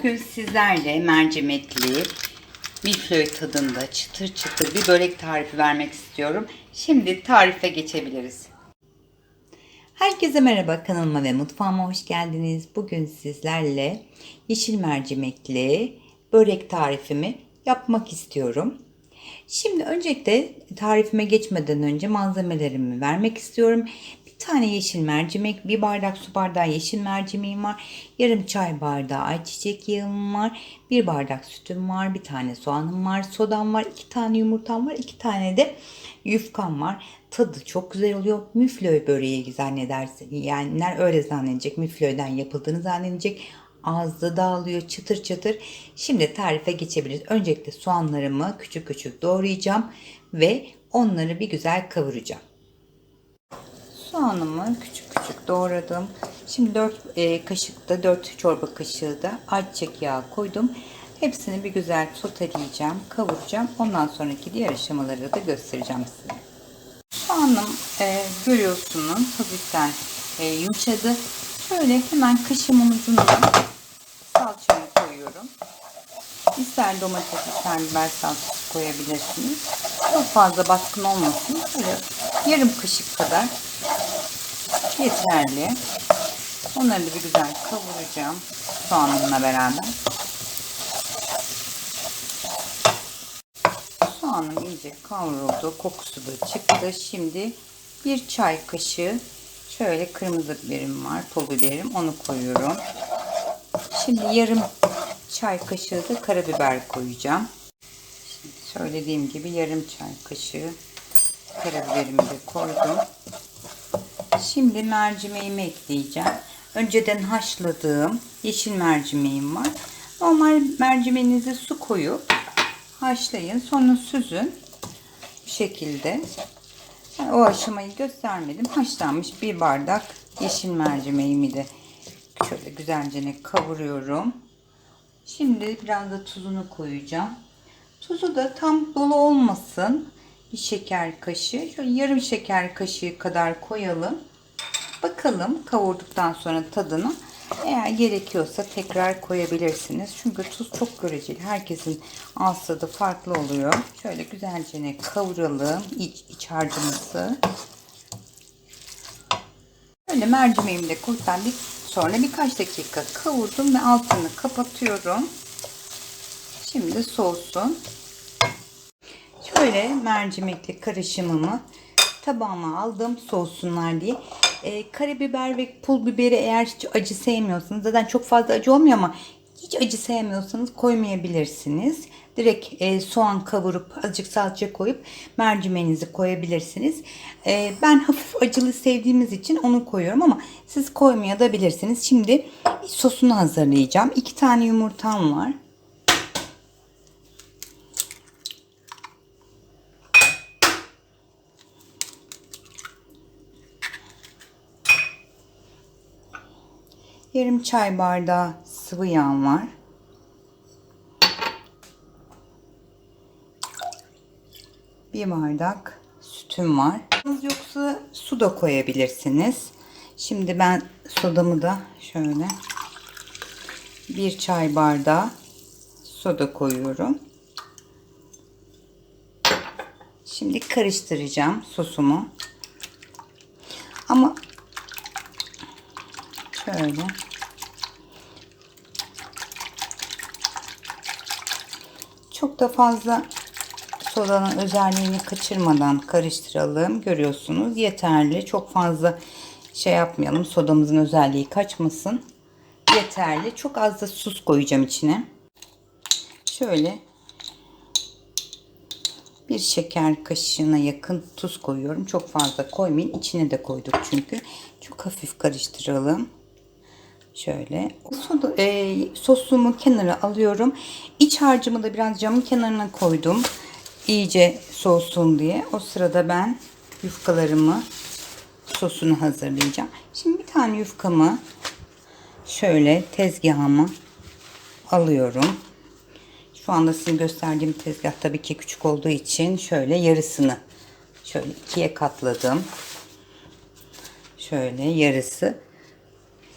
Bugün sizlerle mercimekli, milföy tadında çıtır çıtır bir börek tarifi vermek istiyorum. Şimdi tarife geçebiliriz. Herkese merhaba kanalıma ve mutfağıma hoş geldiniz. Bugün sizlerle yeşil mercimekli börek tarifimi yapmak istiyorum. Şimdi öncelikle tarifime geçmeden önce malzemelerimi vermek istiyorum. Tane yeşil mercimek, bir bardak su bardağı yeşil mercimeğim var. Yarım çay bardağı ayçiçek yağım var. Bir bardak sütüm var. Bir tane soğanım var. Sodam var. iki tane yumurtam var. iki tane de yufkam var. Tadı çok güzel oluyor. Müflöy böreği zannedersin. Yani öyle zannedecek. Müflöyden yapıldığını zannedecek. Ağızda dağılıyor çıtır çıtır. Şimdi tarife geçebiliriz. Öncelikle soğanlarımı küçük küçük doğrayacağım ve onları bir güzel kavuracağım. Soğanımı küçük küçük doğradım. Şimdi 4 e, kaşık da 4 çorba kaşığı da ayçiçek yağı koydum. Hepsini bir güzel soteleyeceğim, kavuracağım. Ondan sonraki diğer aşamaları da göstereceğim size. Soğanım e, görüyorsunuz hafiften e, yumuşadı. Şöyle hemen kaşımın ucuna salçamı koyuyorum. İster domates, ister biber salçası koyabilirsiniz. Çok fazla baskın olmasın. Böyle yarım kaşık kadar yeterli. Onları da bir güzel kavuracağım soğanımla beraber. Soğanım iyice kavruldu. Kokusu da çıktı. Şimdi bir çay kaşığı şöyle kırmızı biberim var. Pul biberim. Onu koyuyorum. Şimdi yarım çay kaşığı da karabiber koyacağım. Şimdi söylediğim gibi yarım çay kaşığı karabiberimi de koydum. Şimdi mercimeğimi ekleyeceğim. Önceden haşladığım yeşil mercimeğim var. Normal mercimeğinize su koyup haşlayın. Sonra süzün. Bu şekilde. O aşamayı göstermedim. Haşlanmış bir bardak yeşil mercimeğimi de şöyle güzelce kavuruyorum. Şimdi biraz da tuzunu koyacağım. Tuzu da tam dolu olmasın. Bir şeker kaşığı. Şöyle yarım şeker kaşığı kadar koyalım. Bakalım kavurduktan sonra tadını. Eğer gerekiyorsa tekrar koyabilirsiniz. Çünkü tuz çok göreceli. Herkesin ağız tadı farklı oluyor. Şöyle güzelce kavuralım iç, iç harcımızı. Böyle mercimeğimi de bir sonra birkaç dakika kavurdum ve altını kapatıyorum. Şimdi soğusun. Şöyle mercimekli karışımımı tabağıma aldım soğusunlar diye. Ee, karabiber ve pul biberi eğer hiç acı sevmiyorsanız zaten çok fazla acı olmuyor ama hiç acı sevmiyorsanız koymayabilirsiniz. Direkt e, soğan kavurup azıcık salça koyup mercimeğinizi koyabilirsiniz. E, ben hafif acılı sevdiğimiz için onu koyuyorum ama siz koymayabilirsiniz. Şimdi sosunu hazırlayacağım. 2 tane yumurtam var. Yarım çay bardağı sıvı yağ var. Bir bardak sütüm var. Yoksa su da koyabilirsiniz. Şimdi ben sodamı da şöyle bir çay bardağı soda koyuyorum. Şimdi karıştıracağım sosumu. Ama şöyle çok da fazla sodanın özelliğini kaçırmadan karıştıralım. Görüyorsunuz yeterli. Çok fazla şey yapmayalım. Sodamızın özelliği kaçmasın. Yeterli. Çok az da sus koyacağım içine. Şöyle bir şeker kaşığına yakın tuz koyuyorum. Çok fazla koymayın. İçine de koyduk çünkü. Çok hafif karıştıralım. Şöyle soda, e, sosumu kenara alıyorum. İç harcımı da biraz camın kenarına koydum. İyice soğusun diye. O sırada ben yufkalarımı sosunu hazırlayacağım. Şimdi bir tane yufkamı şöyle tezgahıma alıyorum. Şu anda sizin gösterdiğim tezgah tabii ki küçük olduğu için şöyle yarısını şöyle ikiye katladım. Şöyle yarısı.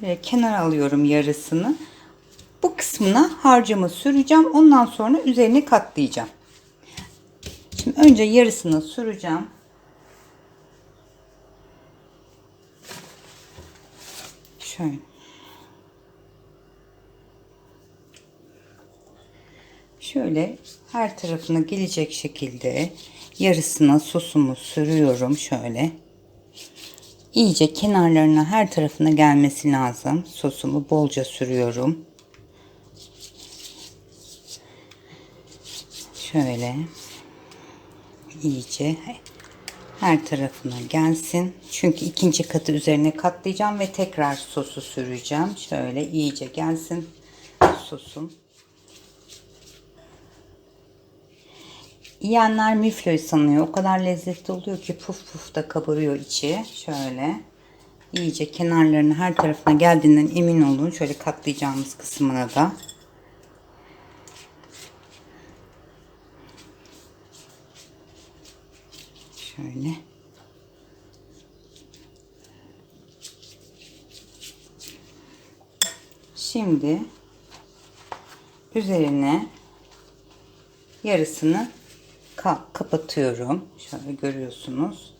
Şöyle kenara alıyorum yarısını. Bu kısmına harcımı süreceğim. Ondan sonra üzerine katlayacağım. Şimdi önce yarısını süreceğim. Şöyle. Şöyle her tarafına gelecek şekilde yarısına sosumu sürüyorum şöyle. İyice kenarlarına her tarafına gelmesi lazım. Sosumu bolca sürüyorum. Şöyle iyice her tarafına gelsin. Çünkü ikinci katı üzerine katlayacağım ve tekrar sosu süreceğim. Şöyle iyice gelsin sosum. Yiyenler miflöy sanıyor. O kadar lezzetli oluyor ki puf puf da kabarıyor içi. Şöyle iyice kenarlarına her tarafına geldiğinden emin olun. Şöyle katlayacağımız kısmına da. Şöyle. Şimdi üzerine yarısını ka- kapatıyorum. Şöyle görüyorsunuz.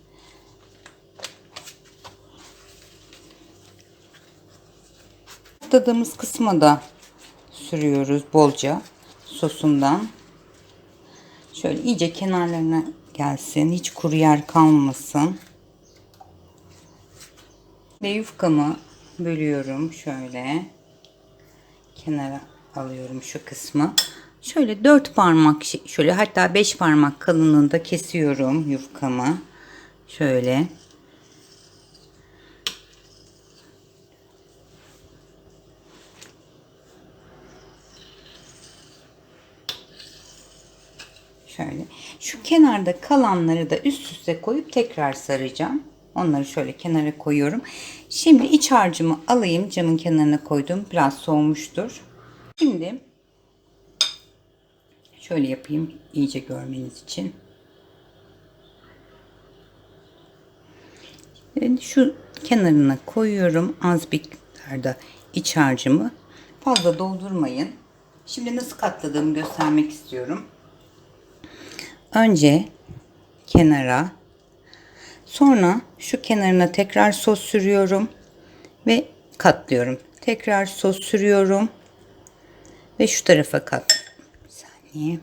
Katladığımız kısma da sürüyoruz bolca sosundan. Şöyle iyice kenarlarına gelsin. Hiç kuru yer kalmasın. Ve yufkamı bölüyorum şöyle. Kenara alıyorum şu kısmı. Şöyle dört parmak şöyle hatta beş parmak kalınlığında kesiyorum yufkamı. Şöyle. Şöyle. Şu kenarda kalanları da üst üste koyup tekrar saracağım. Onları şöyle kenara koyuyorum. Şimdi iç harcımı alayım. Camın kenarına koydum. Biraz soğumuştur. Şimdi şöyle yapayım iyice görmeniz için. Evet, şu kenarına koyuyorum. Az miktarda iç harcımı. Fazla doldurmayın. Şimdi nasıl katladığımı göstermek istiyorum. Önce kenara sonra şu kenarına tekrar sos sürüyorum ve katlıyorum. Tekrar sos sürüyorum ve şu tarafa kat. Saniye.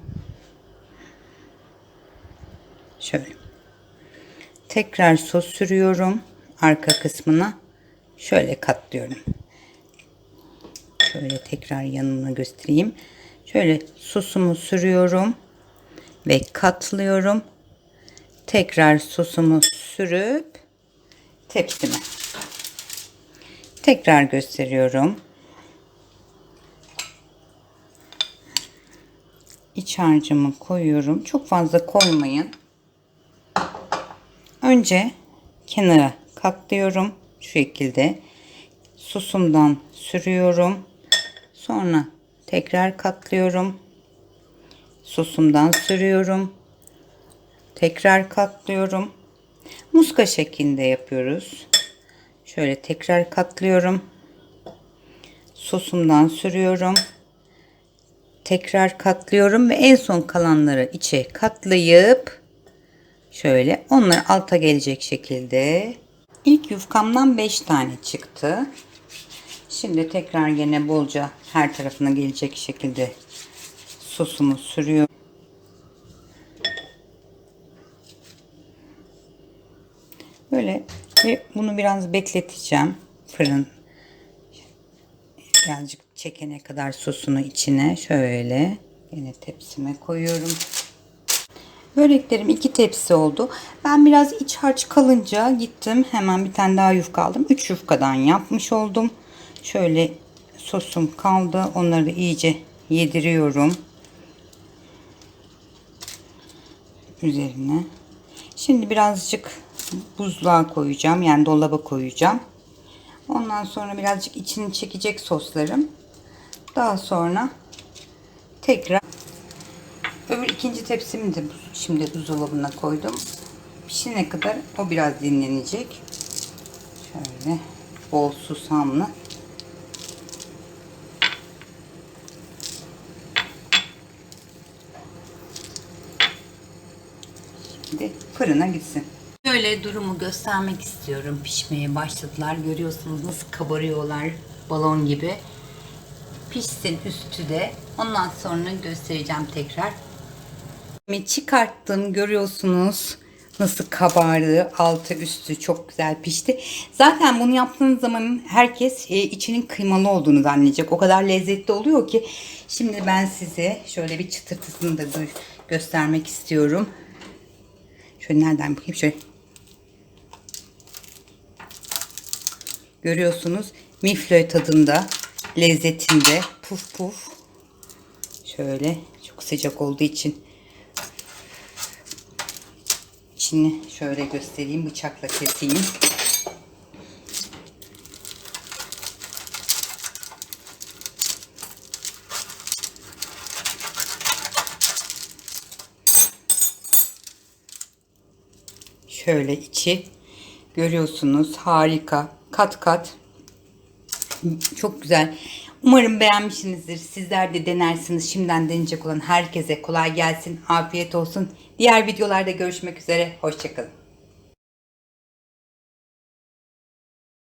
Şöyle. Tekrar sos sürüyorum arka kısmına. Şöyle katlıyorum. Şöyle tekrar yanına göstereyim. Şöyle sosumu sürüyorum ve katlıyorum. Tekrar sosumu sürüp tepsime. Tekrar gösteriyorum. İç harcımı koyuyorum. Çok fazla koymayın. Önce kenara katlıyorum. Şu şekilde. Sosumdan sürüyorum. Sonra tekrar katlıyorum sosumdan sürüyorum. Tekrar katlıyorum. Muska şeklinde yapıyoruz. Şöyle tekrar katlıyorum. Sosumdan sürüyorum. Tekrar katlıyorum ve en son kalanları içe katlayıp şöyle onlar alta gelecek şekilde ilk yufkamdan 5 tane çıktı. Şimdi tekrar yine bolca her tarafına gelecek şekilde sosumu sürüyorum. Böyle ve bunu biraz bekleteceğim. Fırın birazcık çekene kadar sosunu içine şöyle yine tepsime koyuyorum. Böreklerim iki tepsi oldu. Ben biraz iç harç kalınca gittim. Hemen bir tane daha yufka aldım. Üç yufkadan yapmış oldum. Şöyle sosum kaldı. Onları iyice yediriyorum. üzerine. Şimdi birazcık buzluğa koyacağım. Yani dolaba koyacağım. Ondan sonra birazcık içini çekecek soslarım. Daha sonra tekrar öbür ikinci tepsimi de şimdi buzdolabına koydum. Pişene kadar o biraz dinlenecek. Şöyle bol susamlı. Şimdi fırına gitsin. Böyle durumu göstermek istiyorum. Pişmeye başladılar. Görüyorsunuz nasıl kabarıyorlar balon gibi. Pişsin üstü de. Ondan sonra göstereceğim tekrar. Çıkarttım görüyorsunuz nasıl kabardı altı üstü çok güzel pişti. Zaten bunu yaptığınız zaman herkes e, içinin kıymalı olduğunu zannedecek. O kadar lezzetli oluyor ki. Şimdi ben size şöyle bir çıtırtısını da gö- göstermek istiyorum. Şöyle nereden bakayım şöyle. Görüyorsunuz miflöy tadında lezzetinde puf puf. Şöyle çok sıcak olduğu için içini şöyle göstereyim bıçakla keseyim. Şöyle içi görüyorsunuz harika kat kat çok güzel. Umarım beğenmişsinizdir. Sizler de denersiniz. Şimdiden deneyecek olan herkese kolay gelsin. Afiyet olsun. Diğer videolarda görüşmek üzere. Hoşçakalın.